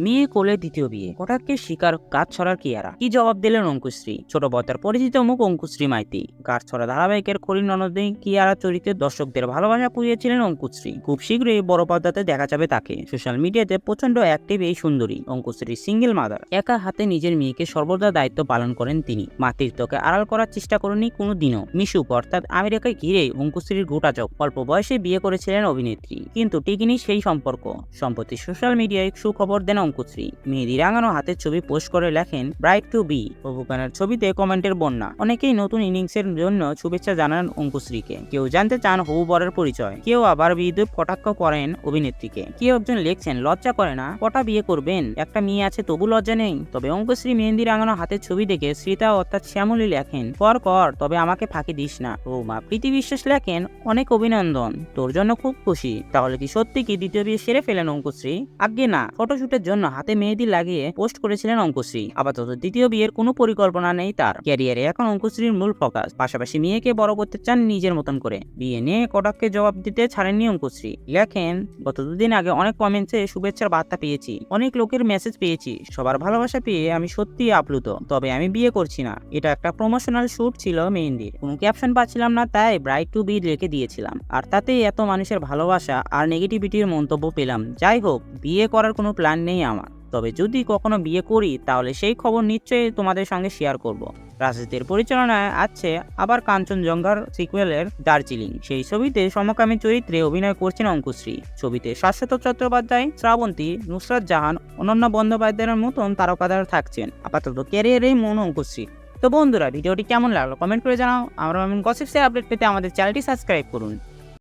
মেয়ে কোলে দ্বিতীয় বিয়ে। কটাক্ষের শিকার কাজ ছড়ার কিয়ারা। কি জবাব দিলেন অঙ্কুশ্রী? ছোট পর্দার পরিচিত মুখ অঙ্কুশ্রী মাইতি। কাজ ছড়া ধারাবাহিকের খলিল ননদী কিয়ারা চরিত্রে দর্শকদের ভালোবাসা পুড়িয়েছিলেন অঙ্কুশ্রী। খুব শীঘ্রই বড় পর্দাতে দেখা যাবে তাকে। সোশ্যাল মিডিয়াতে প্রচণ্ড অ্যাক্টিভ এই সুন্দরী অঙ্কুশ্রী সিঙ্গেল মাদার। একা হাতে নিজের মেয়েকে সর্বদা দায়িত্ব পালন করেন তিনি। মাতৃত্বকে আড়াল করার চেষ্টা করেনি কোনো দিনও মিশুক অর্থাৎ আমেরিকায় ঘিরে অঙ্কুশ্রীর গোটাচক অল্প বয়সে বিয়ে করেছিলেন অভিনেত্রী। কিন্তু টিকিনি সেই সম্পর্ক। সম্প্রতি সোশ্যাল মিডিয়ায় সুখবর দেন অঙ্কুশ্রী মেহেদি রাঙানো হাতের ছবি পোস্ট করে লেখেন ব্রাইট টু বি প্রভুকানের ছবিতে কমেন্টের বন্যা। অনেকেই নতুন ইনিংসের জন্য শুভেচ্ছা জানান অঙ্কুশ্রীকে কেউ জানতে চান হবু বরের পরিচয়, কেউ আবার বিদ্যুৎ কটাক্ষ করেন অভিনেত্রীকে। কেউ একজন লিখছেন, লজ্জা করে না, কটা বিয়ে করবেন? একটা মেয়ে আছে, তবু লজ্জা নেই। তবে অঙ্কুশ্রী মেহেন্দি রাঙানো হাতের ছবি দেখে শ্রীতা অর্থাৎ শ্যামলী লেখেন, কর কর, তবে আমাকে ফাঁকি দিস না। ও মা প্রীতি বিশ্বাস লেখেন, অনেক অভিনন্দন, তোর জন্য খুব খুশি। তাহলে কি সত্যি কি দ্বিতীয় বিয়ে সেরে ফেলেন অঙ্কুশ্রী আজ্ঞে না, ফটোশুটের জন্য হাতে মেহেদি লাগিয়ে পোস্ট করেছিলেন অঙ্কুশ্রী। আপাতত দ্বিতীয় বিয়ের কোনো পরিকল্পনা নেই তার। ক্যারিয়ারে এখন অঙ্কুশ্রীর মূল ফোকাস। পাশাপাশি মেয়েকে বড় করতে চান নিজের মতন করে। বিয়ে নিয়ে কটাককে জবাব দিতে ছাড়েননি অঙ্কুশ্রী। লেখেন, গত দুদিন আগে অনেক কমেন্টসে শুভেচ্ছার বার্তা পেয়েছি। অনেক লোকের মেসেজ পেয়েছি। সবার ভালোবাসা পেয়ে আমি সত্যি আপ্লুত। তবে আমি বিয়ে করছি না। এটা একটা প্রমোশনাল শ্যুট ছিল মেহেন্দির। কোনো ক্যাপশন পাচ্ছিলাম না, তাই ব্রাইট টু বি রেখে দিয়েছিলাম। আর তাতেই এত মানুষের ভালোবাসা আর নেগেটিভিটির মন্তব্য পেলাম। যাই হোক, বিয়ে করার কোনো প্ল্যান নেই আমার। তবে যদি কখনো বিয়ে করি, তাহলে সেই খবর নিশ্চয়ই তোমাদের সঙ্গে শেয়ার করব। রাজনীতির পরিচালনায় আছে আবার কাঞ্চনজঙ্ঘার সিকুয়েলের দার্জিলিং। সেই ছবিতে সমকামী চরিত্রে অভিনয় করছেন অঙ্কুশ্রী। ছবিতে শাশ্বত চট্টোপাধ্যায়, শ্রাবন্তী, নুসরাত জাহান, অনন্য বন্দ্যোপাধ্যায়ের মতন তারকাদার থাকছেন। আপাতত ক্যারিয়ারেই মন অঙ্কুশ্রী। তো বন্ধুরা, ভিডিওটি কেমন লাগল? কমেন্ট করে জানাও। আমরা গসিপসের আপডেট পেতে আমাদের চ্যানেলটি সাবস্ক্রাইব করুন।